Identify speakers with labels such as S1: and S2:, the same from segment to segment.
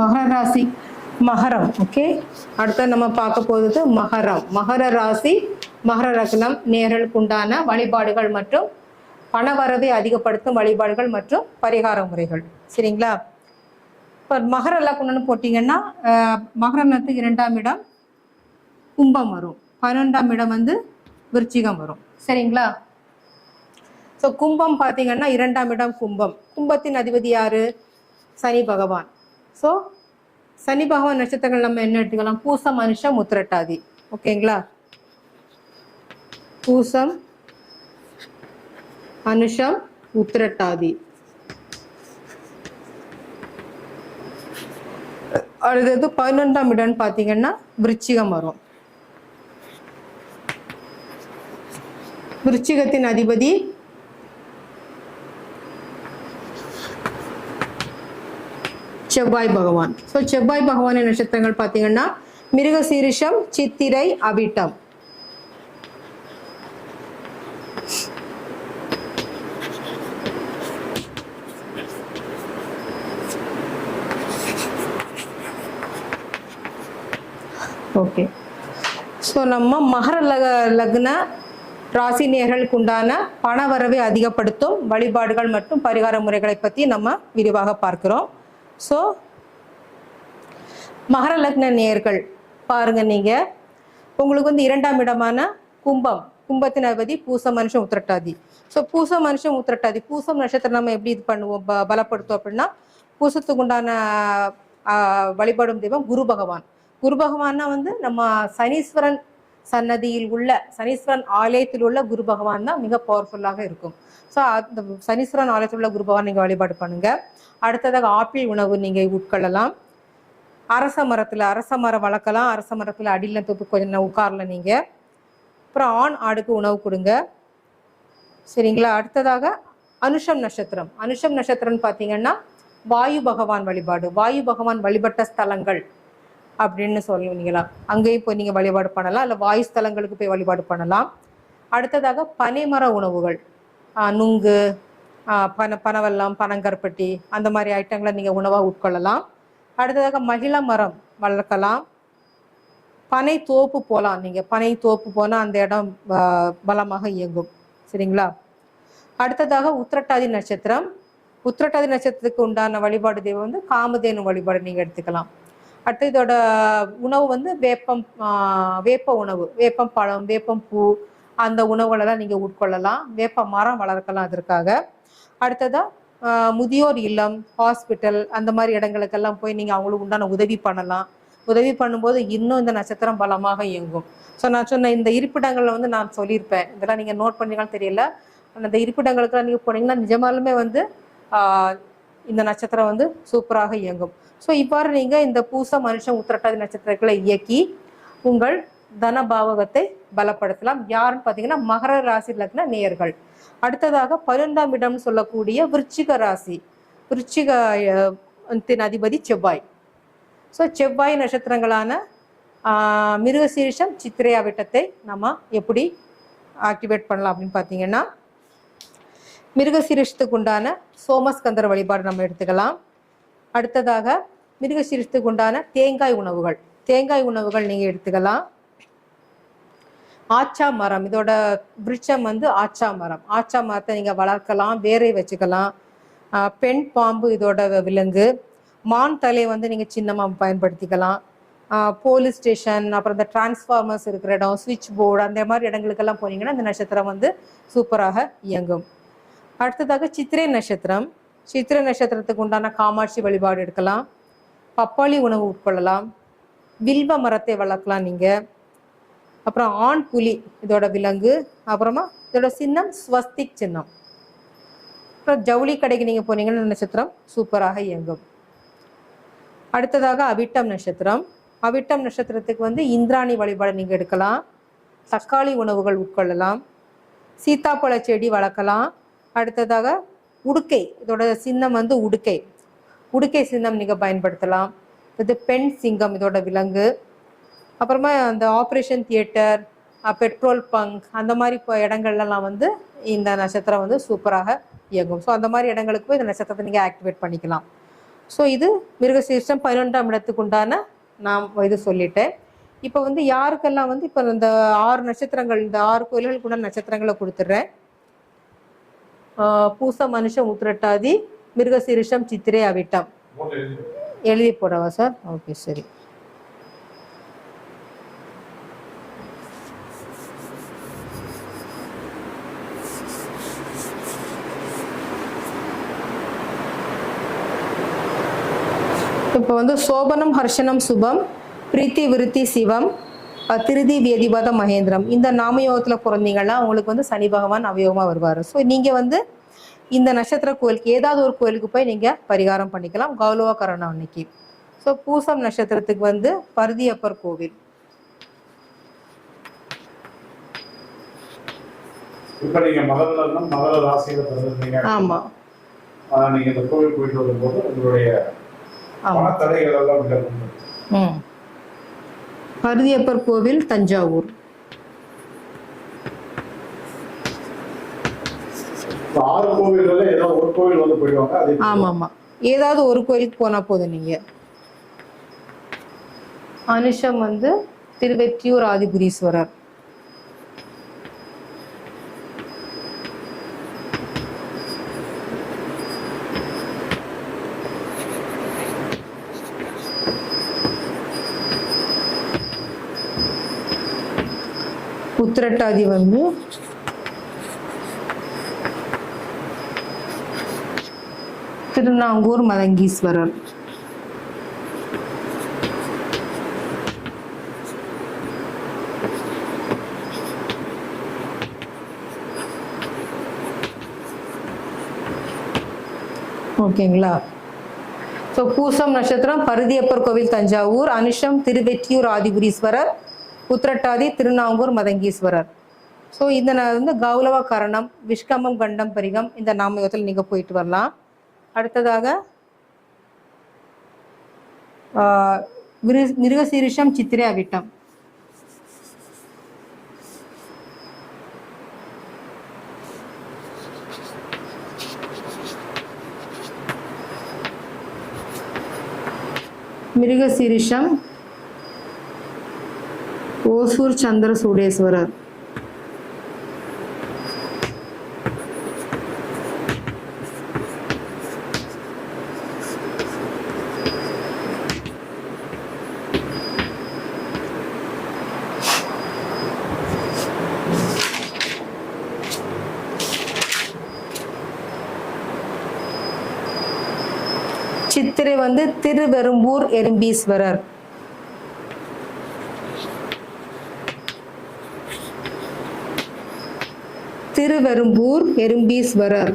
S1: மகர ராசி
S2: மகரம் ஓகே அடுத்த நம்ம பார்க்க போகிறது மகரம். மகர ராசி மகர ரத்னம் நேர்களுக்கு உண்டான வழிபாடுகள் மற்றும் பணவரவை அதிகப்படுத்தும் வழிபாடுகள் மற்றும் பரிகார முறைகள். சரிங்களா? இப்போ மகர லக்னம்னு போட்டிங்கன்னா அஹ், இரண்டாம் இடம் கும்பம் வரும். பன்னெண்டாம் இடம் வந்து விருச்சிகம் வரும். சரிங்களா? ஸோ கும்பம் பார்த்தீங்கன்னா இரண்டாம் இடம் கும்பம். கும்பத்தின் அதிபதி யாரு? சனி பகவான். ஸோ சனி பகவான் நட்சத்திரங்கள் நம்ம என்ன எடுத்துக்கலாம்? பூசம் மனுஷம் உத்திரட்டாதி. ஓகேங்களா பூசம் அனுஷம் உத்திரட்டாதி. அடுத்தது பதினொன்றாம் இடம்னு பார்த்தீங்கன்னா விருச்சிகம் வரும். விருச்சிகத்தின் அதிபதி செவ்வாய் பகவான். ஸோ செவ்வாய் பகவானின் நட்சத்திரங்கள் பார்த்தீங்கன்னா மிருகசீரிஷம் சித்திரை அவிட்டம். ஓகே ஸோ நம்ம மகர லக லக்ன ராசி நேர்களுக்கு உண்டான பண வரவை அதிகப்படுத்தும் வழிபாடுகள் மற்றும் பரிகார முறைகளை பற்றி நம்ம விரிவாக பார்க்கிறோம். ஸோ மகர லக்ன நேர்கள் பாருங்க நீங்க. உங்களுக்கு வந்து இரண்டாம் இடமான கும்பம் கும்பத்தின் அதிபதி பூச மனுஷன் உத்திரட்டாதி. ஸோ பூச மனுஷன் உத்திரட்டாதி. பூசம் நட்சத்திரம் நம்ம எப்படி இது பண்ணுவோம்? ப பலப்படுத்தும் அப்படின்னா பூசத்துக்கு உண்டான வழிபடும் தெய்வம் குரு பகவான். குரு பகவான்னா வந்து நம்ம சனீஸ்வரன் சன்னதியில் உள்ள சனீஸ்வரன் ஆலயத்தில் உள்ள குரு பகவான் தான் மிக பவர்ஃபுல்லாக இருக்கும். ஸோ அந்த சனீஸ்வரன் ஆலயத்தில் உள்ள குரு பகவான் நீங்கள் வழிபாடு பண்ணுங்க. அடுத்ததாக ஆப்பிள் உணவு நீங்கள் உட்கொள்ளலாம். அரச மரத்தில் அரச மரம் வளர்க்கலாம். அரச மரத்தில் அடியில் தொப்பு கொஞ்சம் நேரம் உட்காரல நீங்கள் அப்புறம் ஆண் ஆடுக்கு உணவு கொடுங்க. சரிங்களா? அடுத்ததாக அனுஷம் நட்சத்திரம். அனுஷம் நட்சத்திரம்னு பார்த்தீங்கன்னா வாயு பகவான் வழிபாடு. வாயு பகவான் வழிபட்ட ஸ்தலங்கள். அப்படின்னு சொல்லுவீங்களா? அங்கேயும் போய் நீங்கள் வழிபாடு பண்ணலாம். இல்லை வாயு ஸ்தலங்களுக்கு போய் வழிபாடு பண்ணலாம். அடுத்ததாக பனைமர உணவுகள். ஆஹ் நுங்கு ஆஹ் பன பனவெல்லம் பனங்கருப்பட்டி அந்த மாதிரி ஐட்டங்களை நீங்கள் உணவாக உட்கொள்ளலாம். அடுத்ததாக மகிழ மரம் வளர்க்கலாம். பனை தோப்பு போகலாம் நீங்கள் பனை தோப்பு போனால் அந்த இடம் பலமாக இயங்கும். சரிங்களா? அடுத்ததாக உத்திரட்டாதி நட்சத்திரம். உத்திரட்டாதி நட்சத்திரத்துக்கு உண்டான வழிபாடு தெய்வம் வந்து காமதேனு வழிபாடு நீங்கள் எடுத்துக்கலாம். அடுத்து இதோட உணவு வந்து வேப்பம் வேப்ப உணவு வேப்பம் பழம் வேப்பம் பூ அந்த உணவுகளெல்லாம் நீங்கள் உட்கொள்ளலாம். வேப்ப மரம் வளர்க்கலாம் அதற்காக. அடுத்ததாக முதியோர் இல்லம் ஹாஸ்பிட்டல் அந்த மாதிரி இடங்களுக்கெல்லாம் போய் நீங்கள் அவங்களுக்கு உண்டான உதவி பண்ணலாம். உதவி பண்ணும்போது இன்னும் இந்த நட்சத்திரம் பலமாக இயங்கும். ஸோ நான் சொன்ன இந்த இருப்பிடங்களில் வந்து நான் சொல்லியிருப்பேன். இதெல்லாம் நீங்கள் நோட் பண்ணீங்கன்னு தெரியல. அந்த இருப்பிடங்களுக்குலாம் நீங்கள் போனீங்கன்னா நிஜமாலுமே வந்து இந்த நட்சத்திரம் வந்து சூப்பராக இயங்கும். ஸோ இவ்வாறு நீங்கள் இந்த பூச மனுஷன் உத்திரட்டாதி நட்சத்திரங்களை இயக்கி உங்கள் தன பாவகத்தை பலப்படுத்தலாம். யாருன்னு பார்த்தீங்கன்னா மகர ராசி லக்ன நேயர்கள். அடுத்ததாக பன்னெண்டாம் இடம் சொல்லக்கூடிய விருச்சிக ராசி. விருச்சிகத்தின் அதிபதி செவ்வாய். ஸோ செவ்வாய் நட்சத்திரங்களான மிருகசீரிஷம் சித்திரை அவிட்டத்தை நம்ம எப்படி ஆக்டிவேட் பண்ணலாம் அப்படின்னு பார்த்தீங்கன்னா மிருகசீரிஷத்துக்கு உண்டான சோமஸ்கந்தர் வழிபாடு நம்ம எடுத்துக்கலாம். அடுத்ததாக மிருகசீரிஷத்துக்கு உண்டான தேங்காய் உணவுகள். தேங்காய் உணவுகள் நீங்கள் எடுத்துக்கலாம். ஆச்சா மரம். இதோட விருட்சம் வந்து ஆச்சா மரம். ஆச்சா மரத்தை நீங்கள் வளர்க்கலாம் வேரை வச்சுக்கலாம். பெண் பாம்பு இதோட விலங்கு. மான் தலை வந்து நீங்கள் சின்னமாக பயன்படுத்திக்கலாம். போலீஸ் ஸ்டேஷன் அப்புறம் இந்த டிரான்ஸ்ஃபார்மர்ஸ் இருக்கிற இடம் சுவிட்ச் போர்டு அந்த மாதிரி இடங்களுக்கெல்லாம் போனீங்கன்னா இந்த நட்சத்திரம் வந்து சூப்பராக இயங்கும். அடுத்ததாக சித்திரை நட்சத்திரம். சித்திரை நட்சத்திரத்துக்கு உண்டான காமாட்சி வழிபாடு எடுக்கலாம். பப்பாளி உணவு உட்கொள்ளலாம். வில்வ மரத்தை வளர்க்கலாம் நீங்கள் அப்புறம் ஆண் புலி இதோட விலங்கு. அப்புறமா இதோட சின்னம் ஸ்வஸ்திக் சின்னம். அப்புறம் ஜவுளி கடைக்கு நீங்கள் போனீங்கன்னா நட்சத்திரம் சூப்பராக இயங்கும். அடுத்ததாக அவிட்டம் நட்சத்திரம். அவிட்டம் நட்சத்திரத்துக்கு வந்து இந்திராணி வழிபாடு நீங்கள் எடுக்கலாம். தக்காளி உணவுகள் உட்கொள்ளலாம். சீத்தாப்பழ செடி வளர்க்கலாம். அடுத்ததாக உடுக்கை. இதோட சின்னம் வந்து உடுக்கை. உடுக்கை சின்னம் நீங்கள் பயன்படுத்தலாம். இது பெண் சிங்கம் இதோட விலங்கு. அப்புறமா அந்த ஆப்ரேஷன் தியேட்டர் பெட்ரோல் பங்க் அந்த மாதிரி இப்போ இடங்கள்லாம் வந்து இந்த நட்சத்திரம் வந்து சூப்பராக இயங்கும். ஸோ அந்த மாதிரி இடங்களுக்கு போய் இந்த நட்சத்திரத்தை நீங்கள் ஆக்டிவேட் பண்ணிக்கலாம். ஸோ இது மிருகசீர்ஷம் பதினொன்றாம் இடத்துக்கு உண்டான நான் இது சொல்லிட்டேன். இப்போ வந்து யாருக்கெல்லாம் வந்து இப்போ இந்த ஆறு நட்சத்திரங்கள் இந்த ஆறு கோயில்களுக்கு உண்டான நட்சத்திரங்களை கொடுத்துட்றேன். பூச மனுஷம் உத்திரட்டாதி மிருகசீரிஷம் சித்திரை அவிட்டம்.
S1: எழுதி
S2: போடவா சார்? ஓகே சரி. இப்போ வந்து சோபனம் ஹர்ஷனம் சுபம் பிரீத்தி விருத்தி சிவம் திருதி வேதிபாத மகேந்திரம். இந்த நாமயோகத்தில் பிறந்தீங்கன்னா உங்களுக்கு வந்து சனி பகவான் அவயோகமாக வருவார். ஸோ நீங்கள் வந்து இந்த நட்சத்திர கோயிலுக்கு ஏதாவது ஒரு கோயிலுக்கு போய் நீங்கள் பரிகாரம் பண்ணிக்கலாம். கௌரவ கரணம் அன்னைக்கு. ஸோ பூசம் நட்சத்திரத்துக்கு வந்து பருதியப்பர் கோவில்.
S1: இப்ப நீங்க மகரில் மகர ராசியில பிறந்திருந்தீங்க
S2: ஆமாம்
S1: ஆஹ் நீங்க இந்த கோவில் போயிட்டு வரும்போது உங்களுடைய
S2: ஆமாம்
S1: பணத்தடைகள் எல்லாம் விலகும்.
S2: ம். பருதியப்பர் கோவில் தஞ்சாவூர். ஆமாம் ஆமாம் ஏதாவது ஒரு கோயிலுக்கு போனால் போதும் நீங்கள் அனுஷம் வந்து திருவெற்றியூர் ஆதிபுரீஸ்வரர். உத்திரட்டாதி வந்து திருநாங்கூர் மதங்கீஸ்வரர். ஓகேங்களா? ஸோ பூசம் நட்சத்திரம் பருதியப்பர் கோவில் தஞ்சாவூர் அனுஷம் திருவெற்றியூர் ஆதிபுரீஸ்வரர் உத்திரட்டாதி திருநாங்கூர் மதங்கீஸ்வரர். ஸோ இந்த வந்து கௌலவ கரணம் விஷ்கமம் கண்டம் பரிகம் இந்த நாமயோகத்தில் நீங்கள் போயிட்டு வரலாம். அடுத்ததாக மிருகசீரிஷம் சித்திரை அவிட்டம். மிருகசீரிஷம் ஓசூர் சந்திர சூடேஸ்வரர். சித்திரை வந்து திருவெரும்பூர் எறும்பீஸ்வரர். திருவெரும்பூர் எறும்பீஸ்வரர்.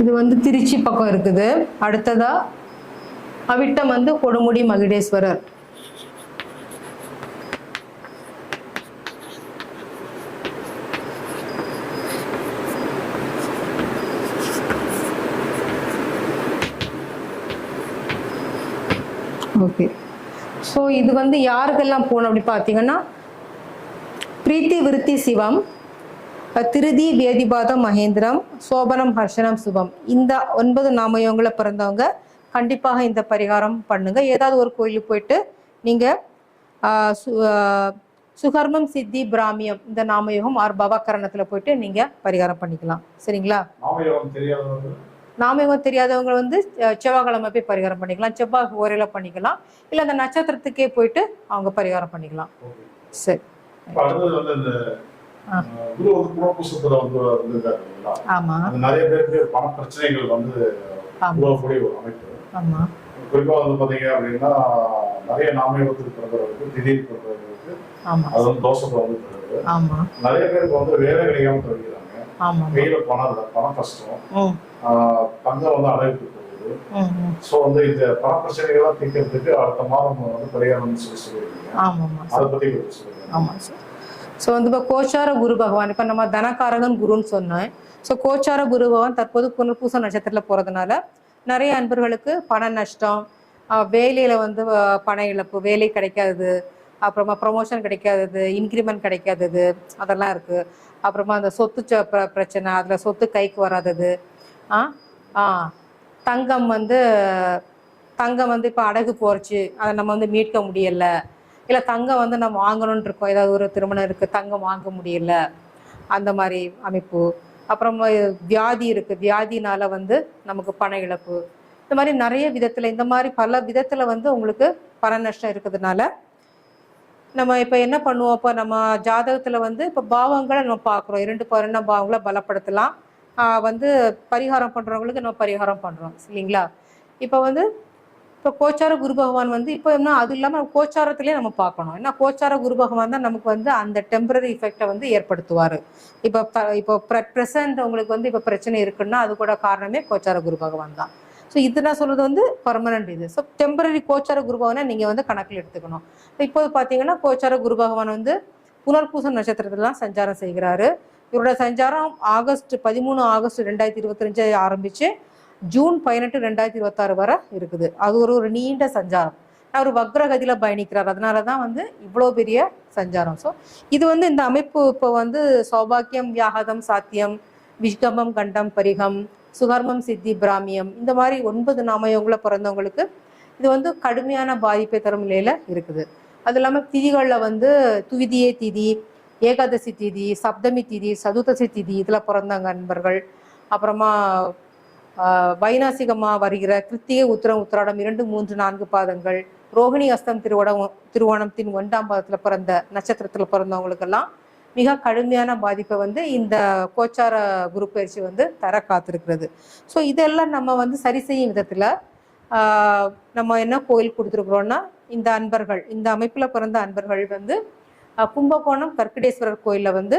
S2: இது வந்து திருச்சி பக்கம் இருக்குது. அடுத்ததா அவிட்டம் வந்து கொடுமுடி மகிடேஸ்வரர். ஓகே ஸோ இது வந்து யாருக்கெல்லாம் போகணும் அப்படி பார்த்தீங்கன்னா பிரீத்தி விருத்தி சிவம் திருதி வேதிபாதம் மகேந்திரம் சோபனம் ஹர்ஷனம் சுபம் இந்த ஒன்பது நாமயோகங்களை பிறந்தவங்க கண்டிப்பாக இந்த பரிகாரம் பண்ணுங்க. ஏதாவது ஒரு கோயிலுக்கு போயிட்டு நீங்கள் சுகர்மம் சித்தி பிராமியம் இந்த நாமயோகம் ஆர் பவாக்கரணத்தில் போயிட்டு நீங்க பரிகாரம் பண்ணிக்கலாம். சரிங்களா?
S1: நாமயோகம்
S2: தெரியாதவங்க வந்து செவ்வாய்க்கிழமை போய் பரிகாரம் பண்ணிக்கலாம். செவ்வாய் ஓரையில பண்ணிக்கலாம். இல்லை அந்த நட்சத்திரத்துக்கே போயிட்டு அவங்க பரிகாரம் பண்ணிக்கலாம். சரி. ஆமா.
S1: நிறைய பேருக்கு பண பிரச்சனைகள் வந்து
S2: ஆமா.
S1: குறிப்பா வந்து பாத்தீங்க அப்படின்னா நிறைய நாமயோகத்துக்கு பிறந்தவர்களுக்கு திடீர் பிறந்தவர்களுக்கு
S2: ஆமா.
S1: அது வந்து தோஷத்தை வந்து தருது.
S2: ஆமா.
S1: நிறைய பேருக்கு வந்து வேலை கிடைக்காம தவிக்கிறாங்க.
S2: ஆமா
S1: கையில பணம் இல்லை பண கஷ்டம் தங்கம் வந்து
S2: ம்
S1: ஸோ வந்து இந்த பண பிரச்சனைகள்லாம் தீர்க்கறதுக்கு அடுத்த மாதம் வந்து பரிகாரம்னு சொல்லி சொல்லியிருக்கீங்க.
S2: ஆமாம்மா
S1: அதை பத்தி சொல்லுங்க.
S2: ஆமாம் சார். ஸோ வந்து இப்போ கோச்சார குரு பகவான் இப்போ நம்ம தனகாரகன் குருன்னு சொன்னேன். ஸோ கோச்சார குரு பகவான் தற்போது புனர்பூச நட்சத்திரத்தில் போகிறதுனால நிறைய அன்பர்களுக்கு பண நஷ்டம் வேலையில வந்து பண இழப்பு வேலை கிடைக்காது அப்புறமா ப்ரொமோஷன் கிடைக்காதது இன்க்ரிமெண்ட் கிடைக்காதது அதெல்லாம் இருக்கு. அப்புறமா அந்த சொத்து ச- பிரச்சனை அதில் சொத்து கைக்கு வராதது. ஆ? ஆ. தங்கம் வந்து தங்கம் வந்து இப்போ அடகு போச்சு அதை நம்ம வந்து மீட்க முடியல. இல்லை தங்கம் வந்து நம்ம வாங்கணும்னு இருக்கோம். ஏதாவது ஒரு திருமணம் இருக்குது தங்கம் வாங்க முடியல. அந்த மாதிரி அமைப்பு. அப்புறமா வியாதி இருக்குது வியாதினால வந்து நமக்கு பண இழப்பு. இந்த மாதிரி நிறைய விதத்தில் இந்த மாதிரி பல விதத்தில் வந்து உங்களுக்கு பண நஷ்டம் இருக்கிறதுனால நம்ம இப்போ என்ன பண்ணுவோம்? இப்போ நம்ம ஜாதகத்தில் வந்து இப்போ பாவங்களை நம்ம பார்க்குறோம். இரண்டு பன்னெண்டாம் பாவங்களை பலப்படுத்தலாம். வந்து பரிகாரம் பண்ணுறவங்களுக்கு நம்ம பரிகாரம் பண்ணுறோம் இல்லைங்களா? இப்போ வந்து இப்போ கோச்சார குரு பகவான் வந்து இப்போ என்ன அது இல்லாமல் கோச்சாரத்திலே நம்ம பார்க்கணும். ஏன்னா கோச்சார குரு பகவான் தான் நமக்கு வந்து அந்த டெம்பரரி இஃபெக்டை வந்து ஏற்படுத்துவார். இப்போ ப- இப்போ ப்ரெசன்ட் உங்களுக்கு வந்து இப்போ பிரச்சனை இருக்குன்னா அது கூட காரணமே கோச்சார குரு பகவான் தான். ஸோ இது நான் சொல்கிறது வந்து பர்மனன்ட் இது. ஸோ டெம்பரரி கோச்சார குரு பகவானை நீங்கள் வந்து கணக்கில் எடுத்துக்கணும். இப்போது பார்த்தீங்கன்னா கோச்சார குரு பகவான் வந்து புனர்பூச நட்சத்திரத்திலாம் சஞ்சாரம் செய்கிறாரு. இவரோட சஞ்சாரம் ஆகஸ்ட் பதிமூணு ஆகஸ்ட் ரெண்டாயிரத்தி இருபத்தஞ்சு ஆரம்பித்து ஜூன் பதினெட்டு ரெண்டாயிரத்தி இருபத்தாறு வரை இருக்குது. அது ஒரு ஒரு நீண்ட சஞ்சாரம். அவர் வக்ரகதியில் பயணிக்கிறார். அதனால தான் வந்து இவ்வளோ பெரிய சஞ்சாரம். ஸோ இது வந்து இந்த அமைப்பு இப்போ வந்து சௌபாக்கியம் வியாகதம் சாத்தியம் விஷ்கமம் கண்டம் பரிகம் சுகர்மம் சித்தி பிராமியம் இந்த மாதிரி ஒன்பது நாமயங்களை பிறந்தவங்களுக்கு இது வந்து கடுமையான பாதிப்பை தரும் நிலையில இருக்குது. அது இல்லாமல் திதிகளில் வந்து துவிதியே திதி ஏகாதசி திதி சப்தமி திதி சதுர்த்தசி திதி இதில் பிறந்தாங்க நண்பர்கள் அப்புறமா வைனாசிகமாக வருகிற கிருத்திகை உத்திரம் உத்திராடம் இரண்டு மூன்று நான்கு பாதங்கள் ரோகிணி அஸ்தம் திருவோணம் திருவோணத்தின் ஒன்றாம் பாதத்தில் பிறந்த நட்சத்திரத்தில் பிறந்தவங்களுக்கெல்லாம் மிக கடுமையான பாதிப்பை வந்து இந்த கோச்சார குரு பயிற்சி வந்து தர காத்திருக்கிறது ஸோ இதெல்லாம் நம்ம வந்து சரி செய்யும் விதத்தில் நம்ம என்ன கோயில் கொடுத்துருக்குறோம்னா இந்த அன்பர்கள் இந்த அமைப்பில் பிறந்த அன்பர்கள் வந்து கும்பகோணம் கற்கடேஸ்வரர் கோயிலில் வந்து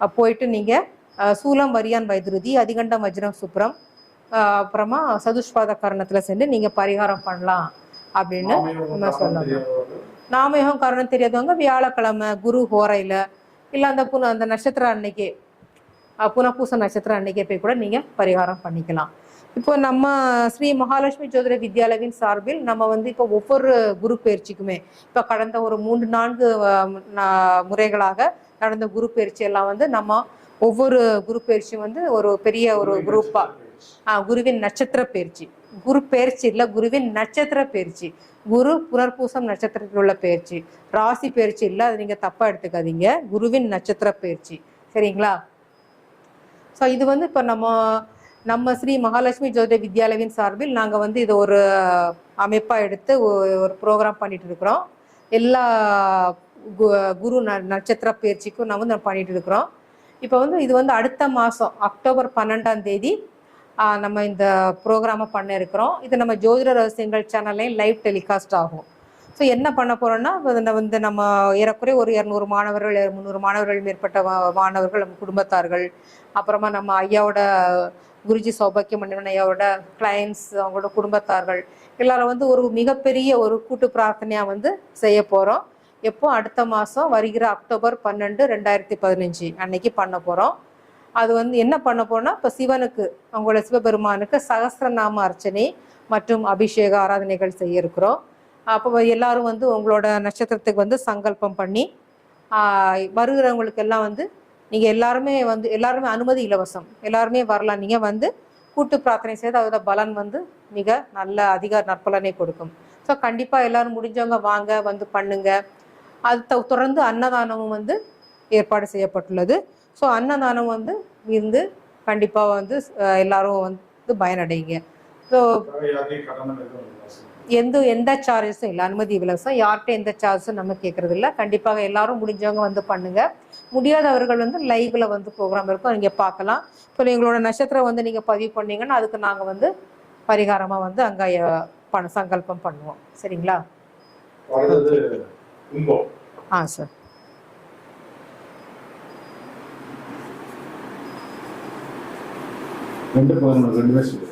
S2: போயிட்டு நீங்கள் சூலம் வரியான் வைத்திருதி அதிகண்டம் வஜ்ரம் சுப்ரம் அப்புறமா சதுஷ்பாத கரணத்தில் சென்று நீங்கள் பரிகாரம் பண்ணலாம் அப்படின்னு நம்ம சொல்லலாம். நாமயோகம் காரணம் தெரியாதவங்க வியாழக்கிழமை குரு ஹோரையில இல்ல அந்த புன அந்த நட்சத்திரம் அன்னைக்கே புனப்பூச நட்சத்திரம் அன்னைக்கே போய் கூட நீங்க பரிகாரம் பண்ணிக்கலாம். இப்போ நம்ம ஸ்ரீ மகாலட்சுமி ஜோதிட வித்யாலயவின் சார்பில் நம்ம வந்து இப்போ ஒவ்வொரு குரு பயிற்சிக்குமே இப்போ கடந்த ஒரு மூன்று நான்கு முறைகளாக நடந்த குரு பயிற்சி எல்லாம் வந்து நம்ம ஒவ்வொரு குரு பயிற்சியும் வந்து ஒரு பெரிய ஒரு குரூப்பா ஆ குருவின் நட்சத்திர பயிற்சி. குரு பயிற்சி இல்ல குருவின் நட்சத்திர பயிற்சி. குரு புனர்பூசம் நட்சத்திரத்தில் உள்ள பயிற்சி. ராசி பயிற்சி இல்லை அது நீங்கள் தப்பாக எடுத்துக்காதீங்க. குருவின் நட்சத்திர பயிற்சி. சரிங்களா? ஸோ இது வந்து இப்போ நம்ம நம்ம ஸ்ரீ மகாலட்சுமி ஜோதிட வித்யாலயவின் சார்பில் நாங்கள் வந்து இது ஒரு அமைப்பாக எடுத்து ஒரு ப்ரோக்ராம் பண்ணிட்டு இருக்கிறோம் எல்லா கு- குரு ந- நட்சத்திர பயிற்சிக்கும் நான் வந்து பண்ணிட்டு இருக்கிறோம் இப்போ வந்து இது வந்து அடுத்த மாதம் அக்டோபர் பன்னெண்டாம் தேதி நம்ம இந்த ப்ரோக்ராமை பண்ண இருக்கிறோம். இது நம்ம ஜோதிட ரகசியங்கள் சேனல்லையும் லைவ் டெலிகாஸ்ட் ஆகும். ஸோ என்ன பண்ண போகிறோன்னா வந்து நம்ம ஏறக்குறைய ஒரு இரநூறு மாணவர்கள் முந்நூறு மாணவர்கள் மேற்பட்ட மாணவர்கள் நம்ம குடும்பத்தார்கள் அப்புறமா நம்ம ஐயாவோட குருஜி சௌபாக்கியம் மன்னன் ஐயாவோட கிளைண்ட்ஸ் அவங்களோட குடும்பத்தார்கள் எல்லாரும் வந்து ஒரு மிகப்பெரிய ஒரு கூட்டு பிரார்த்தனையாக வந்து செய்ய போகிறோம் எப்போ? அடுத்த மாதம் வருகிற அக்டோபர் பன்னெண்டு ரெண்டாயிரத்தி பதினஞ்சு அன்னைக்கு பண்ண போகிறோம் அது வந்து என்ன பண்ண போறோம்னா இப்போ சிவனுக்கு அவங்களோட சிவபெருமானுக்கு சகசிரநாம அர்ச்சனை மற்றும் அபிஷேக ஆராதனைகள் செய்ய இருக்கிறோம் அப்போ எல்லாரும் வந்து உங்களோட நட்சத்திரத்துக்கு வந்து சங்கல்பம் பண்ணி வருகிறவங்களுக்கு எல்லாம் வந்து நீங்கள் எல்லாருமே வந்து எல்லாருமே அனுமதி இலவசம். எல்லாருமே வரலாம். நீங்கள் வந்து கூட்டு பிரார்த்தனை செய்து அதோட பலன் வந்து மிக நல்ல அதிக நற்பலனை கொடுக்கும். ஸோ கண்டிப்பாக எல்லாரும் முடிஞ்சவங்க வாங்க வந்து பண்ணுங்க. அது தொடர்ந்து அன்னதானமும் வந்து ஏற்பாடு செய்யப்பட்டுள்ளது. ஸோ அன்னதானம் வந்து இருந்து கண்டிப்பாக வந்து எல்லாரும் வந்து பயனடைங்க. ஸோ. எந்த எந்த சார்ஜஸும் இல்லை அனுமதி இலவசம். யார்கிட்ட எந்த சார்ஜஸும் நம்ம கேட்கறது இல்லை. கண்டிப்பாக எல்லாரும் முடிஞ்சவங்க வந்து பண்ணுங்க. முடியாதவர்கள் வந்து லைவ்ல வந்து ப்ரோக்ராம் இருக்கும். நீங்க பார்க்கலாம். இப்போ எங்களோட நட்சத்திரம் வந்து நீங்க பதிவு பண்ணீங்கன்னா அதுக்கு நாங்க வந்து பரிகாரமா வந்து அங்க பண சங்கல்பம் பண்ணுவோம். சரிங்களா? ஆ சார்
S1: ரெண்டு பதினொன்று ரெண்டுமே சொல்லுங்க